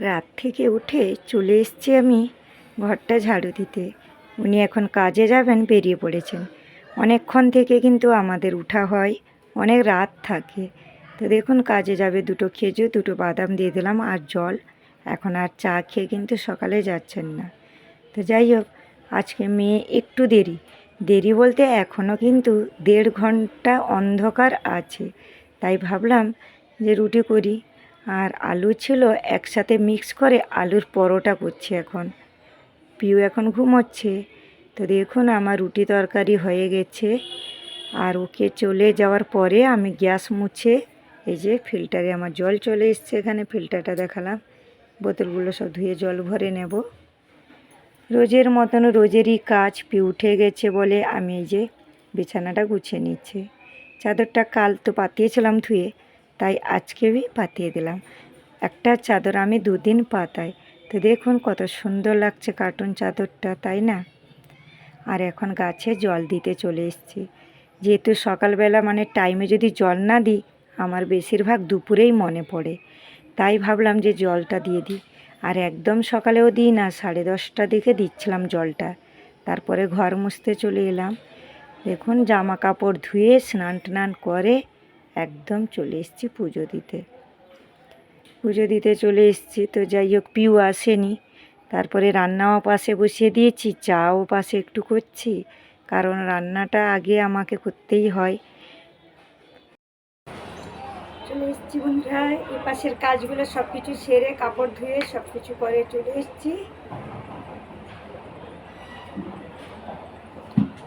রাত থেকে উঠে চলে এসেছি আমি ঘরটা ঝাড়ু দিতে। উনি এখন কাজে যাবেন, বেরিয়ে পড়েছেন। অনেকক্ষণ থেকে কিন্তু আমাদের উঠা হয়, অনেক রাত থাকে। তো দেখুন, কাজে যাবে দুটো খেজুর, দুটো বাদাম দিয়ে দিলাম আর জল। এখন আর চা খেয়ে কিন্তু সকালে যাচ্ছেন না। তো যাই হোক, আজকে মেয়ে একটু দেরি। দেরি বলতে এখনও কিন্তু দেড় ঘণ্টা অন্ধকার আছে। তাই ভাবলাম যে রুটি করি। আর আলু ছিল একসাথে মিক্স করে আলুর পরোটা করছি এখন। পিউ এখন ঘুমোচ্ছে। তো দেখুন আমার রুটি তরকারি হয়ে গেছে। আর ওকে চলে যাওয়ার পরে আমি গ্যাস মুছে এই যে ফিল্টারে আমার জল চলে এসছে এখানে, ফিল্টারটা দেখালাম। বোতলগুলো সব ধুয়ে জল ভরে নেব। রোজের মতন রোজেরই কাজ পি উঠে গেছে বলে আমি এই যে বিছানাটা গুছিয়ে নিচ্ছি। চাদরটা কাল তো পাতিয়েছিলাম ধুয়ে। তাই আজকেই পাতিয়ে দিলাম। একটা চাদর আমি দুদিন পাতাই। তো দেখুন কত সুন্দর লাগছে কার্টুন চাদরটা, তাই না? আর এখন গাছে জল দিতে চলে এসেছি। যেহেতু সকালবেলা মানে টাইমে যদি জল না দিই, আমার বেশিরভাগ দুপুরেই মনে পড়ে। তাই ভাবলাম যে জলটা দিয়ে দিই। আর একদম সকালেও দিই না, সাড়ে দশটা দিকে দিচ্ছিলাম জলটা। তারপরে ঘর মুছতে চলে এলাম। দেখুন জামা কাপড় ধুয়ে স্নান টান করে একদম চলে এসেছি পুজো দিতে। পুজো দিতে চলে এসেছি, তো যাই হোক, পিউ আসেনি। তারপরে রান্নাও পাশে বসিয়ে দিয়েছি, চাও পাশে একটু করছি, কারণ রান্নাটা আগে আমাকে করতেই হয়। চলে এসেছি বন্ধুরা, এই পাশের কাজগুলো সব কিছু সেরে কাপড় ধুয়ে সব কিছু করে চলে এসেছি।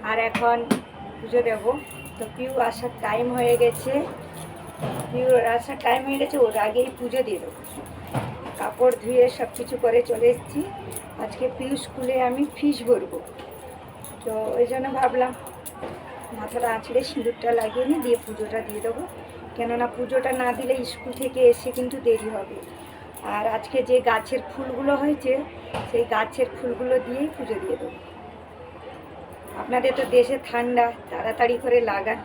আর এখন পুজো দেব, তো পিউ আসার টাইম হয়ে গেছে। আসার টাইম হয়ে গেছে, ওর আগেই পুজো দিয়ে দেবো। কাপড় ধুয়ে সব কিছু করে চলে এসেছি। আজকে পিউ স্কুলে আমি ফিস ভরবো। তো ওই জন্য ভাবলাম, মাথাটা আঁচড়ে সিঁদুরটা লাগিয়ে নিই দিয়ে পুজোটা দিয়ে দেবো। কেননা পুজোটা না দিলে স্কুল থেকে এসে কিন্তু দেরি হবে। আর আজকে যে গাছের ফুলগুলো হয়েছে, সেই গাছের ফুলগুলো দিয়েই পুজো দিয়ে দেবো। আপনাদের তো দেশে ঠান্ডা, তাড়াতাড়ি করে লাগান।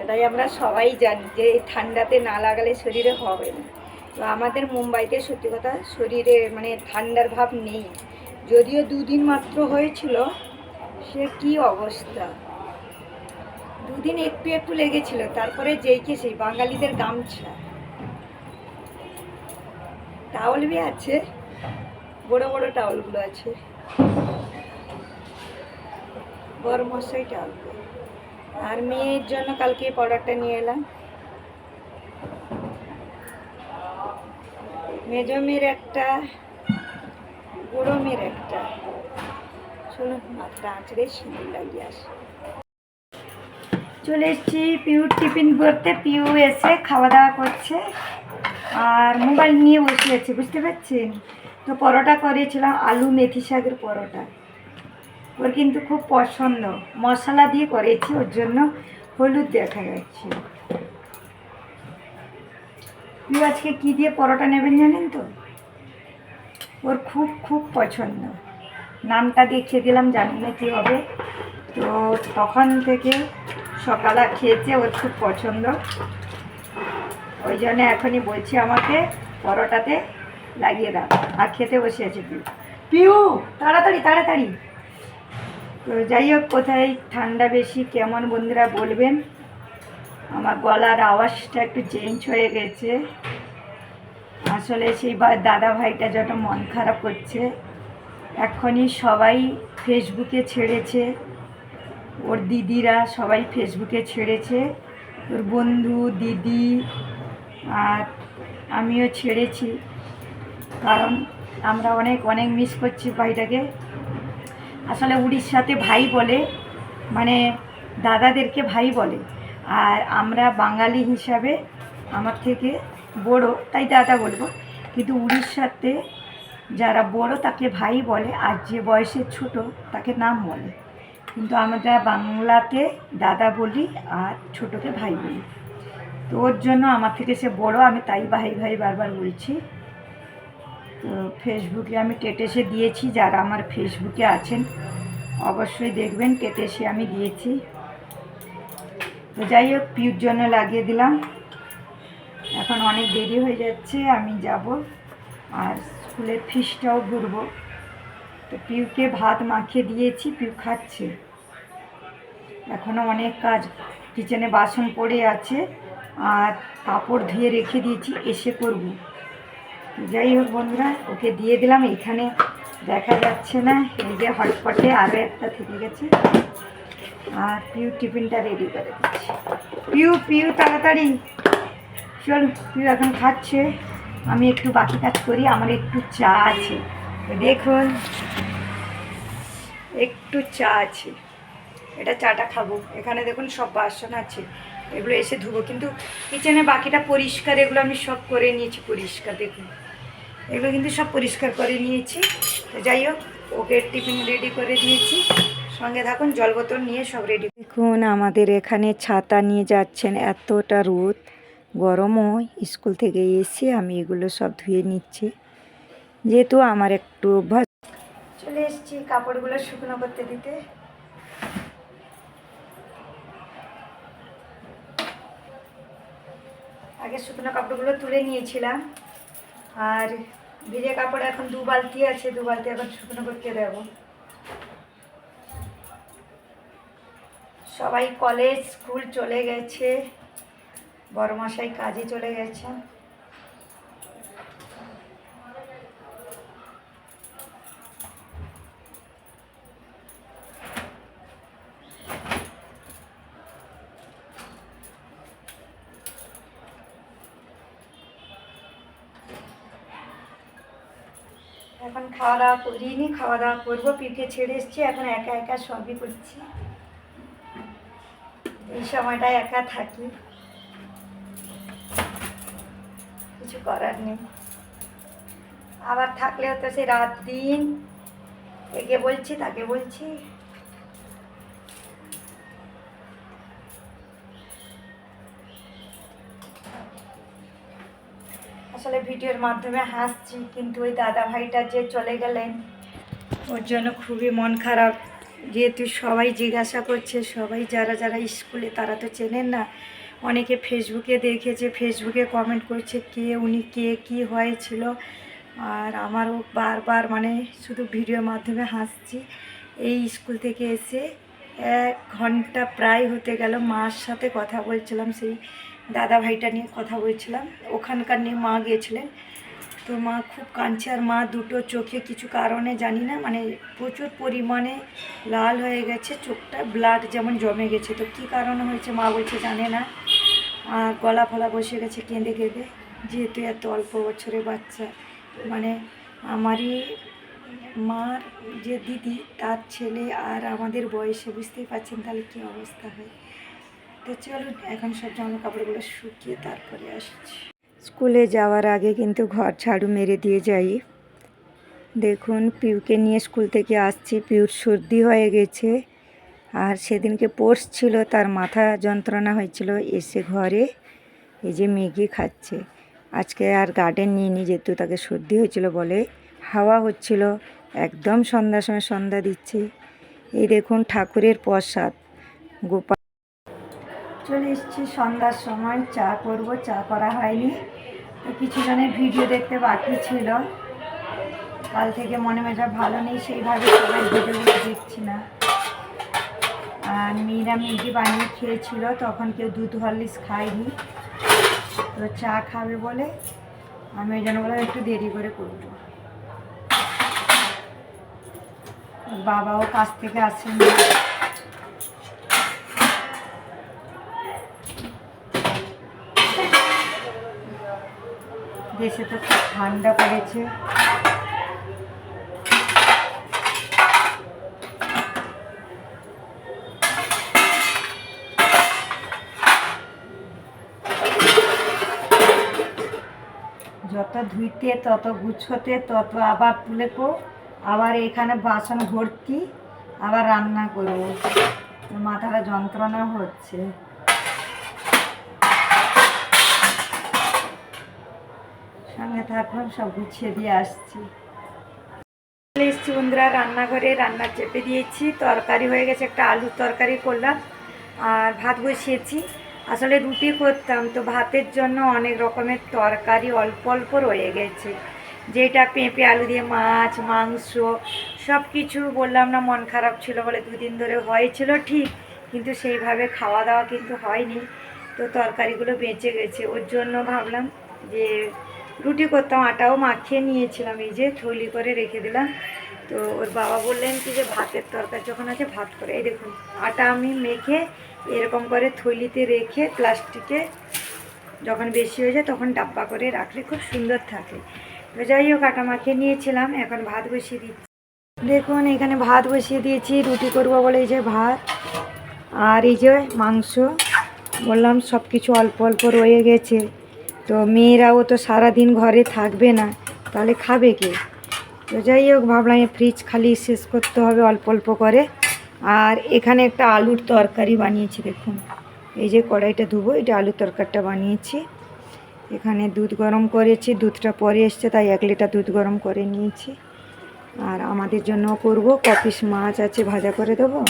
সেটাই আমরা সবাই জানি যে ঠান্ডাতে না লাগালে শরীরে হবে না। তো আমাদের মুম্বাইতে সত্যি কথা শরীরে মানে ঠান্ডার ভাব নেই। যদিও দুদিন মাত্র হয়েছিল, সে কি অবস্থা? দুদিন একটু একটু লেগেছিল, তারপরে যেইকে সেই বাঙালিদের গামছা। টাওয়াল বি আছে, বড় বড় টাওয়ালগুলো আছে। বড় মশাই টাওয়াল আর মেয়ের জন্য কালকে প্রোডাক্টটা নিয়ে এলাম। মেজ মেয়ের একটা মেয়ের একটা। চলুন মাথা আঁচড়ে লাগিয়ে চলে এসেছি পিউ টিফিন করতে। পিউ এসে খাওয়া দাওয়া করছে আর মোবাইল নিয়ে বসে আছে, বুঝতে পারছেন? তো পরোটা করেছিলাম, আলু মেথি শাকের পরোটা। ওর কিন্তু খুব পছন্দ। মশলা দিয়ে করেছি, ওর জন্য হলুদ দেখা যাচ্ছে। তুই আজকে কী দিয়ে পরোটা নেবেন জানেন তো? ওর খুব খুব পছন্দ। নামটা দেখিয়ে দিলাম, জানি না কী হবে। তো তখন থেকে সকালে খেয়েছে, ওর খুব পছন্দ। ওই জন্য এখনই বলছি আমাকে পরোটাতে লাগিয়ে দাও। আর খেতে বসে আছে। পিউ পিউ, তাড়াতাড়ি তাড়াতাড়ি। তো যাই হোক, কোথায় ঠান্ডা বেশি কেমন বন্ধুরা বলবেন? আমার গলার আওয়াজটা একটু চেঞ্জ হয়ে গেছে। আসলে সেই দাদা ভাইটা যত মন খারাপ করছে এখনই সবাই ফেসবুকে ছেড়েছে। ওর দিদিরা সবাই ফেসবুকে ছেড়েছে। ওর বন্ধু, দিদি, আর আমিও ছেড়েছি। কারণ আমরা অনেক অনেক মিস করছি ভাইটাকে। আসলে উড়িষ্যাতে ভাই বলে মানে দাদাদেরকে ভাই বলে। আর আমরা বাঙালি হিসাবে আমার থেকে বড়, তাই দাদা বলব। কিন্তু উড়িষ্যাতে যারা বড় তাকে ভাই বলে, আর যে বয়সে ছোট তাকে নাম বলে। কিন্তু আমরা বাংলাতে দাদা বলি আর ছোটকে ভাই বলি। তো ওর জন্য আমার থেকে সে বড়, আমি তাই ভাই ভাই বারবার বলছি। তো ফেসবুকে আমি টেটেসে দিয়েছি, যারা আমার ফেসবুকে আছেন, অবশ্যই দেখবেন টেটেসে আমি দিয়েছি। তো যাই হোক, পিউর জন্য লাগিয়ে দিলাম। এখন অনেক দেরি হয়ে যাচ্ছে, আমি যাব আর স্কুলের ফিসটাও ভরবো তো পিউকে ভাত মাখিয়ে দিয়েছি, পিউ খাচ্ছে। এখনও অনেক কাজ কিচেনে বাসন পড়ে আছে, আর কাপড় ধুয়ে রেখে দিয়েছি, এসে করব। যাই হোক বন্ধুরা, ওকে দিয়ে দিলাম, এখানে দেখা যাচ্ছে না। এই যে হটপটে আরও একটা থেকে গেছে। আর পিউ টিফিনটা রেডি করে দিচ্ছি। পিউ পিউ, তাড়াতাড়ি। চল, পিউ এখন খাচ্ছে। আমি একটু বাকি কাজ করি, আমার একটু চা আছে। দেখুন, একটু চা আছে। এটা চাটা খাব। এখানে দেখুন সব বাসন আছে। এগুলো এসে ধুবো। কিন্তু কিচেনে বাকিটা পরিষ্কার, এগুলো আমি সব করে নিয়েছি পরিষ্কার, দেখুন। এগুলো কিন্তু সব পরিষ্কার করে নিয়েছি। তো যাই হোক ওকে টিফিন রেডি করে দিয়েছি। সঙ্গে থাকুন জল বোতল নিয়ে সব রেডি দেখুন আমাদের এখানে ছাতা নিয়ে যাচ্ছেন এতটা রোদ। গরমও স্কুল থেকে এসে আমি এগুলো সব ধুয়ে নিচ্ছি। যেহেতু আমার একটু অভ্যাস। চলে এসেছি কাপড়গুলো শুকনো করতে দিতে। আগে শুকনো কাপড়গুলো তুলে নিয়েছিলাম। আর ভিজে কাপড় এখন দু বালতি আছে, দু বালতি এখন শুকনো করতে দেব সবাই কলেজ স্কুল চলে গেছে, বড় মশাই কাজে চলে গেছে। এখন খাওয়া দাওয়া করিনি খাওয়া দাওয়া করব, পিঠে ছেড়ে এসছি, এখন একা একা সবই করছি। এই সময়টা একা থাকি। কিছু করার নেই। আবার থাকলে তো সে রাত দিন, একে বলছি, তাকে বলছি। আসলে ভিডিওর মাধ্যমে হাসছি, কিন্তু ওই দাদা ভাইটা যে চলে গেলেন, ওর জন্য খুবই মন খারাপ। যেহেতু সবাই জিজ্ঞাসা করছে, সবাই যারা যারা স্কুলে তারা তো চেনেন না। অনেকে ফেসবুকে দেখেছে, ফেসবুকে কমেন্ট করছে, কে উনি কে, কি হয়েছিল। আর আমারও বারবার মানে শুধু ভিডিওর মাধ্যমে হাসছি। এই স্কুল থেকে এসে এক ঘণ্টা প্রায় হতে গেল, মার সাথে কথা বলছিলাম, সেই দাদা ভাইটা নিয়ে কথা বলছিলাম। ওখানকার নিয়ে মা গিয়েছিলেন। তো মা খুব কাঁদছে, আর মা দুটো চোখে কিছু কারণে জানি না মানে প্রচুর পরিমাণে লাল হয়ে গেছে, চোখটা ব্লাড যেমন জমে গেছে। তো কী কারণে হয়েছে মা বলছে জানে না। আর গলা ফলা বসে গেছে কেঁদে কেঁদে, যেহেতু এত অল্প বছরের বাচ্চা মানে আমারই মার যে দিদি, তার ছেলে আর আমাদের বয়সে বুঝতেই পারছেন তাহলে কী অবস্থা হয়। তো চলুন, এখন সব জামা কাপড়গুলো শুকিয়ে তারপরে আসছি। স্কুলে যাওয়ার আগে কিন্তু ঘর ঝাড়ু মেরে দিয়ে যাই। দেখুন, পিউকে নিয়ে স্কুল থেকে আসছি, পিউর সর্দি হয়ে গেছে। আর সেদিনকে পোর্স ছিল, তার মাথা যন্ত্রণা হয়েছিল, এসে ঘরে এই যে ম্যাগি খাচ্ছে। আজকে আর গার্ডেন নিয়ে নিয়ে যেহেতু তাকে সর্দি হয়েছিল বলে, হাওয়া হচ্ছিল। একদম সন্ধ্যার সময় সন্ধ্যা দিচ্ছি। এই দেখুন ঠাকুরের প্রসাদ। গোপাল চলে এসছি সন্ধ্যার সময়। চা করব, চা করা হয়নি। তো কিছু জনের ভিডিও দেখতে বাকি ছিল। কাল থেকে মনে মেজা ভালো নেই, সেইভাবে সবাই ভিডিওগুলো দেখছি না। আর মেয়েরা মেগি বানিয়ে খেয়েছিল, তখন কেউ দুধ হরলিস খায়নি। তো চা খাবে বলে আমি ওই জন্য বললাম একটু দেরি করে করব। বাবাও কাছ থেকে আসেনি। দেশে তো খুব ঠান্ডা পড়েছে। যত ধুইতে, তত গুছোতে, তত আবার তুলে কো আবার এখানে বাসন ভর্তি, আবার রান্না করব। মাথাটা যন্ত্রণা হচ্ছে। সঙ্গে থাকুন, সব গুছিয়ে দিয়ে আসছি। এসছি বন্ধুরা, রান্নাঘরে রান্না চেপে দিয়েছি। তরকারি হয়ে গেছে, একটা আলুর তরকারি করলাম আর ভাত বসিয়েছি। আসলে রুটি করতাম, তো ভাতের জন্য অনেক রকমের তরকারি অল্প অল্প রয়ে গেছে। যেটা পেঁপে, আলু দিয়ে মাছ, মাংস সব কিছু বললাম না মন খারাপ ছিল বলে দুদিন ধরে হয়েছিল ঠিক, কিন্তু সেইভাবে খাওয়া দাওয়া কিন্তু হয়নি। তো তরকারিগুলো বেঁচে গেছে। ওর জন্য ভাবলাম যে রুটি করতাম, আটাও মাখিয়ে নিয়েছিলাম, এই যে থলি করে রেখে দিলাম। তো ওর বাবা বললেন কি যে ভাতের তরকারি যখন আছে ভাত করে, এই দেখুন, আটা আমি মেখে এরকম করে থলিতে রেখে প্লাস্টিকে যখন বেশি হয়ে যায় তখন ডাব্বা করে রাখলে খুব সুন্দর থাকে। তো যাই হোক, আটা মাখিয়ে নিয়েছিলাম, এখন ভাত বসিয়ে দিচ্ছি। দেখুন, এখানে ভাত বসিয়ে দিয়েছি, রুটি করব বলে এই যে ভাত, আর এই যে মাংস। বললাম সব কিছু অল্প অল্প রয়ে গেছে, তো মেয়েরাও তো সারাদিন ঘরে থাকবে না, তাহলে খাবে কে? তো যাই হোক, ভাবলাম ফ্রিজ খালি শেষ করতে হবে অল্প অল্প করে। আর এখানে একটা আলুর তরকারি বানিয়েছি, দেখুন। এই যে কড়াইটা ধুবো, এটা আলুর তরকারিটা বানিয়েছি। এখানে দুধ গরম করেছি, দুধটা পরে এসছে, তাই এক লিটার দুধ গরম করে নিয়েছি। আর আমাদের জন্য করব, কপিস মাছ আছে, ভাজা করে দেবো।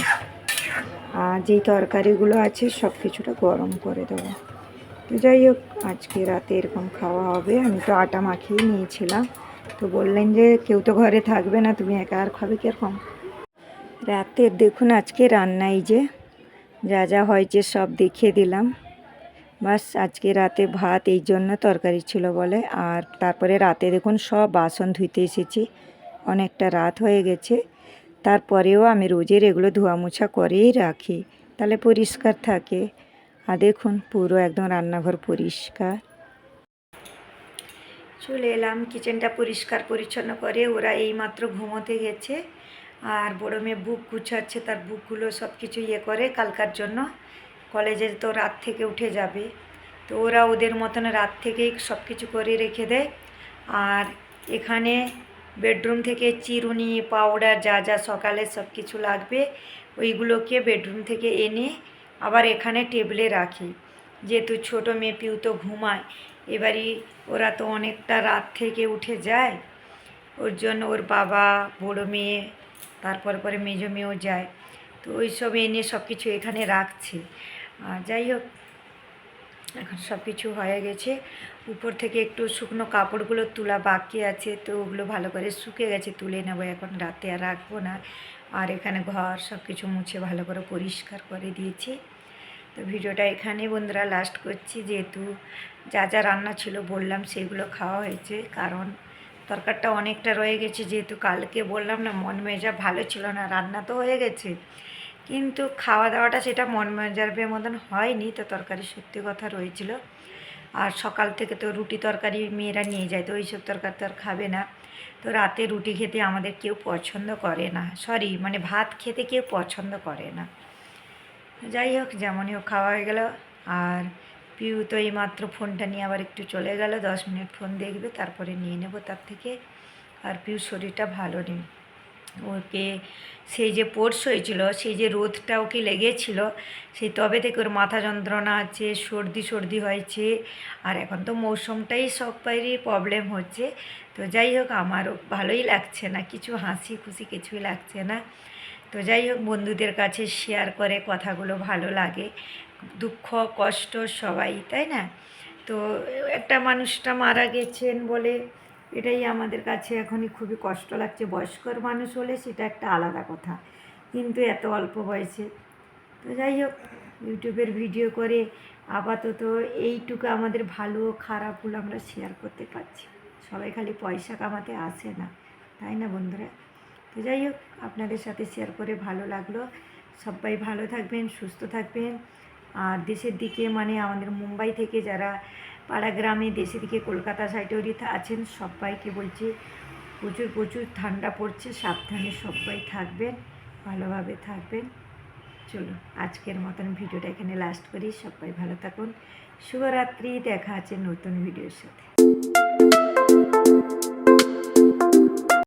আর যেই তরকারিগুলো আছে, সব কিছুটা গরম করে দেবো। তো যাই হোক, আজকে রাতে এরকম খাওয়া হবে। আমি তো আটা মাখিয়ে নিয়েছিলাম। তো বললেন যে, কেউ তো ঘরে থাকবে না, তুমি একা আর খাবে কীরকম? রাতের দেখুন আজকে রান্নাই যে, যা যা হয়েছে সব দেখিয়ে দিলাম। বাস, আজকে রাতে ভাত এই জন্য তরকারি ছিল বলে। আর তারপরে রাতে দেখুন সব বাসন ধুইতে এসেছি। অনেকটা রাত হয়ে গেছে। তারপরেও আমি রোজের এগুলো ধোয়া মোছা করেই রাখি। তাহলে পরিষ্কার থাকে। আর দেখুন পুরো একদম রান্নাঘর পরিষ্কার। চলে এলাম কিচেনটা পরিষ্কার পরিচ্ছন্ন করে। ওরা এইমাত্র ঘুমোতে গেছে। আর বড় মেয়ে বুক গুছাচ্ছে, তার বুকগুলো সব কিছু ইয়ে করে কালকার জন্য। কলেজে তো রাত থেকে উঠে যাবে। তো ওরা ওদের মতন রাত থেকেই সব কিছু করে রেখে দেয়। আর এখানে বেডরুম থেকে চিরুনি, পাউডার, যা যা সকালে সব কিছু লাগবে, ওইগুলোকে বেডরুম থেকে এনে আবার এখানে টেবিলে রাখি। যেহেতু ছোটো মেয়ে পিউ তো ঘুমায়, এবারই ওরা তো অনেকটা রাত থেকে উঠে যায়। ওর জন্য ওর বাবা, বড়ো মেয়ে, তারপর পরে মেজো মেয়েও যায়। তো ওই সব এনে সব কিছু এখানে রাখছে। যাই হোক, এখন সব কিছু হয়ে গেছে। উপর থেকে একটু শুকনো কাপড়গুলো তোলা বাকি আছে, তো ওগুলো ভালো করে শুকে গেছে, তুলে নেব এখন। রাতে আর রাখব না। আর এখানে ঘর সব কিছু মুছে ভালো করে পরিষ্কার করে দিয়েছি। তো ভিডিওটা এখানে বন্ধুরা লাস্ট করছি। যেহেতু যা যা রান্না ছিল বললাম, সেগুলো খাওয়া হয়েছে। কারণ তরকারটা অনেকটা রয়ে গেছে, যেহেতু কালকে বললাম না, মন মেজা ভালো ছিল না, রান্না তো হয়ে গেছে। কিন্তু খাওয়া দাওয়াটা সেটা মন মেজাবের মতন হয়নি, তো তরকারি সত্যি কথা রয়েছিল। আর সকাল থেকে তো রুটি তরকারি মেয়েরা নিয়ে যায়, তো ওইসব তরকারি তো আর খাবে না। তো রাতে রুটি খেতে আমাদের কেউ পছন্দ করে না। সরি মানে ভাত খেতে কেউ পছন্দ করে না। যাই হোক, যেমনই হোক, খাওয়া হয়ে গেল। আর পিউ তো এই মাত্র ফোনটা নিয়ে আবার একটু চলে গেল, দশ মিনিট ফোন দেখবে, তারপরে নিয়ে নেব তার থেকে। আর পিউ শরীরটা ভালো নেই। ওকে সেই যে পোর্স হয়েছিল, সেই যে রোদটা ওকে লেগেছিল, সেই তবে থেকে ওর মাথা যন্ত্রণা আছে, সর্দি সর্দি হয়েছে, আর এখন তো মৌসুমটাই সবারই প্রবলেম হচ্ছে। তো যাই হোক, আমারও ভালোই লাগছে না, কিছু হাসি খুশি কিছুই লাগছে না। তো যাই হোক, বন্ধুদের কাছে শেয়ার করে কথাগুলো ভালো লাগে, দুঃখ, কষ্ট সবাই, তাই না? তো একটা মানুষটা মারা গেছেন বলে এটাই আমাদের কাছে এখনই খুবই কষ্ট লাগছে। বয়স্কর মানুষ হলে সেটা একটা আলাদা কথা। কিন্তু এত অল্প বয়সে। তো যাই হোক, ইউটিউবের ভিডিও করে আপাতত এইটুকু আমাদের ভালো খারাপগুলো আমরা শেয়ার করতে পারছি। সবাই খালি পয়সা কামাতে আসে না। তাই না বন্ধুরা? তো যাই হোক, আপনাদের সাথে শেয়ার করে ভালো লাগল। সবাই ভালো থাকবেন, সুস্থ থাকবেন। আর দেশের দিকে মানে আমাদের মুম্বাই থেকে যারা পাড়া গ্রামে দেশে দিকে কলকাতা সাইডেরই আছেন, সবাইকে বলছি, প্রচুর প্রচুর ঠান্ডা পড়ছে, সাবধানে সবাই থাকবেন, ভালোভাবে থাকবেন। চলো আজকের মতন ভিডিওটা এখানে লাস্ট করি, সবাই ভালো থাকুন, শুভরাত্রি, দেখা আছে নতুন ভিডিওর সাথে।